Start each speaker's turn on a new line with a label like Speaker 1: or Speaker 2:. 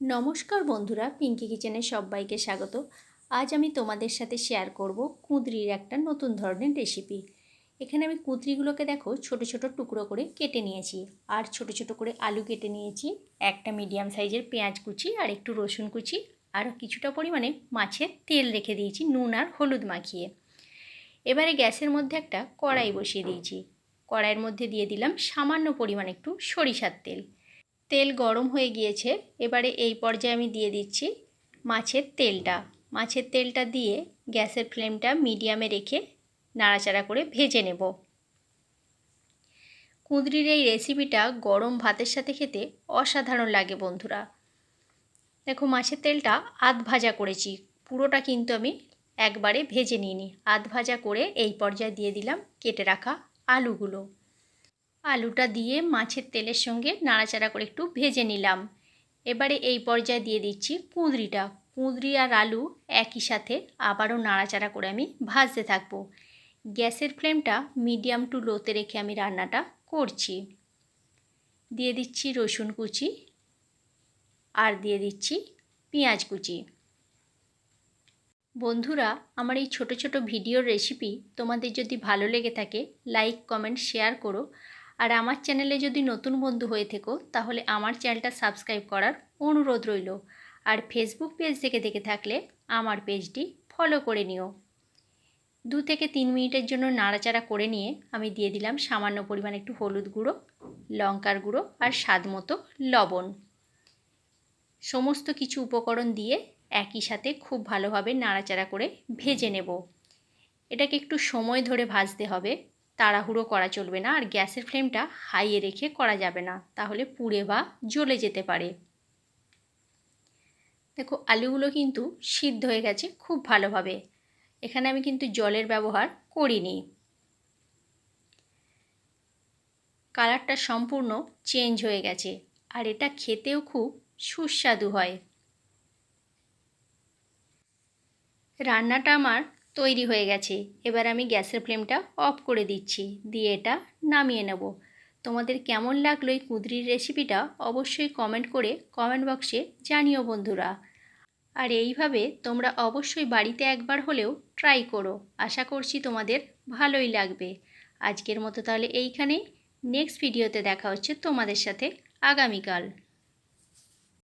Speaker 1: নমস্কার বন্ধুরা পিঙ্কি কিচেনে সবাইকে স্বাগত। আজ আমি তোমাদের সাথে শেয়ার করব কুঁদরির একটা নতুন ধরনের রেসিপি এখানে আমি কুঁদরিগুলোকে দেখো ছোট ছোট টুকরো করে কেটে নিয়েছি। আর ছোট ছোট করে আলু কেটে নিয়েছি, একটা মিডিয়াম সাইজের পেঁয়াজ কুচি আর একটু রসুন কুচি আর কিছুটা পরিমাণে মাছের তেল রেখে দিয়েছি, নুন আর হলুদ মাখিয়ে। এবারে গ্যাসের মধ্যে একটা কড়াই বসিয়ে দিয়েছি। কড়াইয়ের মধ্যে দিয়ে দিলাম সামান্য পরিমাণ একটু সরিষার তেল। তেল গরম হয়ে গিয়েছে, এবারে এই পর্যায়ে আমি দিয়ে দিচ্ছি মাছের তেলটা। মাছের তেলটা দিয়ে গ্যাসের ফ্লেমটা মিডিয়ামে রেখে নাড়াচাড়া করে ভেজে নেব। কুঁদরির এই রেসিপিটা গরম ভাতের সাথে খেতে অসাধারণ লাগে বন্ধুরা। দেখো, মাছের তেলটা আধ ভাজা করেছি, পুরোটা কিন্তু আমি একবারে ভেজে নিইনি। আধ ভাজা করে এই পর্যায়ে দিয়ে দিলাম কেটে রাখা আলুগুলো। আলুটা দিয়ে মাছের তেলের সঙ্গে নাড়াচাড়া করে একটু ভেজে নিলাম। এবারে এই পর্যায়ে দিয়ে দিচ্ছি কুঁদরিটা কুঁদরি আর আলু একই সাথে আবারও নাড়াচাড়া করে আমি ভাজতে থাকব। গ্যাসের ফ্লেমটা মিডিয়াম টু লোতে রেখে আমি রান্নাটা করছি। দিয়ে দিচ্ছি রসুন কুচি আর দিয়ে দিচ্ছি পেঁয়াজ কুচি। বন্ধুরা, আমার এই ছোট ছোট ভিডিওর রেসিপি তোমাদের যদি ভালো লেগে থাকে লাইক কমেন্ট শেয়ার করো। আর আমার চ্যানেলে যদি নতুন বন্ধু হয়ে থেকো, তাহলে আমার চ্যানেলটা সাবস্ক্রাইব করার অনুরোধ রইল। আর ফেসবুক পেজ থেকে দেখে থাকলে আমার পেজটি ফলো করে নিও। দু থেকে তিন মিনিটের জন্য নাড়াচাড়া করে নিয়ে আমি দিয়ে দিলাম সামান্য পরিমাণ একটু হলুদ গুঁড়ো, লঙ্কার গুঁড়ো আর স্বাদ মতো লবণ। সমস্ত কিছু উপকরণ দিয়ে একই সাথে খুব ভালোভাবে নাড়াচাড়া করে ভেজে নেব। এটাকে একটু সময় ধরে ভাজতে হবে। তাড়াহুড়ো করা চলবে না আর গ্যাসের ফ্লেমটা হাইয়ে রেখে করা যাবে না। তাহলে পুড়ে বা জ্বলে যেতে পারে। দেখো, আলুগুলো কিন্তু সিদ্ধ হয়ে গেছে খুব ভালোভাবে। এখানে আমি কিন্তু জলের ব্যবহার করিনি। কালারটা সম্পূর্ণ চেঞ্জ হয়ে গেছে আর এটা খেতেও খুব সুস্বাদু হয়। রান্নাটা আমার তৈরি হয়ে গেছে। এবার আমি গ্যাসের ফ্লেমটা অফ করে দিচ্ছি। দিয়ে এটা নামিয়ে নেব। তোমাদের কেমন লাগল এই কুঁদরির রেসিপিটা অবশ্যই কমেন্ট করে কমেন্ট বক্সে জানিও বন্ধুরা। আর এইভাবে তোমরা অবশ্যই বাড়িতে একবার হলেও ট্রাই করো। আশা করছি তোমাদের ভালোই লাগবে। আজকের মতো তাহলে এইখানেই। নেক্সট ভিডিওতে দেখা হচ্ছে তোমাদের সাথে আগামীকাল।